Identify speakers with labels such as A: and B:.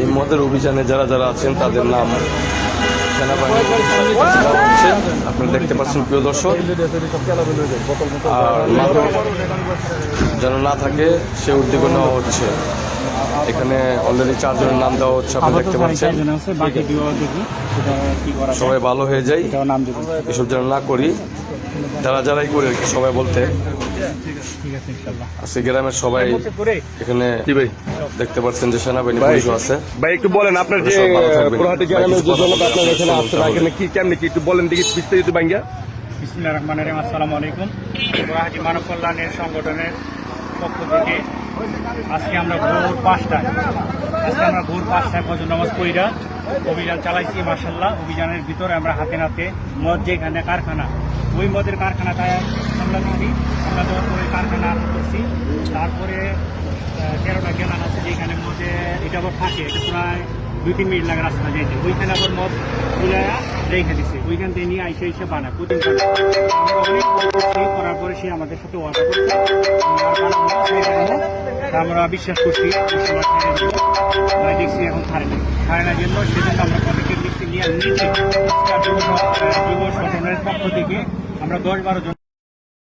A: এই মদের অভিযানে যারা যারা আছেন তাদের নাম আপনারা দেখতে পাচ্ছেন প্রিয় দর্শক। আর যেন না থাকে সে উদ্যোগ নেওয়া হচ্ছে। এখানে অলরেডি চারজনের নাম দেওয়া হচ্ছে আপনি দেখতে পাচ্ছেন। সবাই ভালো হয়ে যায় এসব যেন না করি। যারা যারাই করে সবাই বলতে।
B: ঠিক আছে ইনশাল্লাহ
A: আজকে গ্রামের সবাই এখানে দেখতে পাচ্ছেন যে সেনাবাহিনী পুলিশও আছে।
C: ভাই একটু বলেন আপনার যে। পুরহাটি গ্রামের যে জনতা আপনার এখানে আসছেন এখানে কি কেমনি কি একটু বলেন দেখি বিস্তারিত
B: রহমান রহিম। আসসালামু আলাইকুম গুয়াহাটি মানব কল্যাণের সংগঠনের পক্ষ থেকে আজকে আমরা ভোর পাঁচটায় আজকে আমরা ভোর পাঁচটায় ফজর নামাজ পড়িরা অভিযান চালাইছি মার্শাল্লাহ অভিযানের ভিতরে আমরা হাতে নাতে মদ যেখানে কারখানা ওই মদের কারখানাটায় হামলা দিচ্ছি হামলা দেওয়ার পরে কারখানা করছি। তারপরে তেরোটা গেলান আছে যেখানে মধ্যে এটা আবার থাকে এটা প্রায় দুই তিন মিনিট লাগে রাস্তা যেতে ওইখানে আবার মদ তুলায়া রেখে দিছে। ওইখান থেকে নিয়ে আইসে এসে বানায় প্রতিদিন আমরা অনেক করছি, করার পরে সে আমাদের সাথে ওয়াদা করছে। আমরা আমরা বিশ্বাস করছি। আমরা দেখছি এখন ছাড়ে না ছাড়ে না জন্য সেজন্য আমরা পদক্ষেপ নিচ্ছি নিয়ে নিজে যুব সংগঠনের পক্ষ থেকে আমরা দশ বারো জন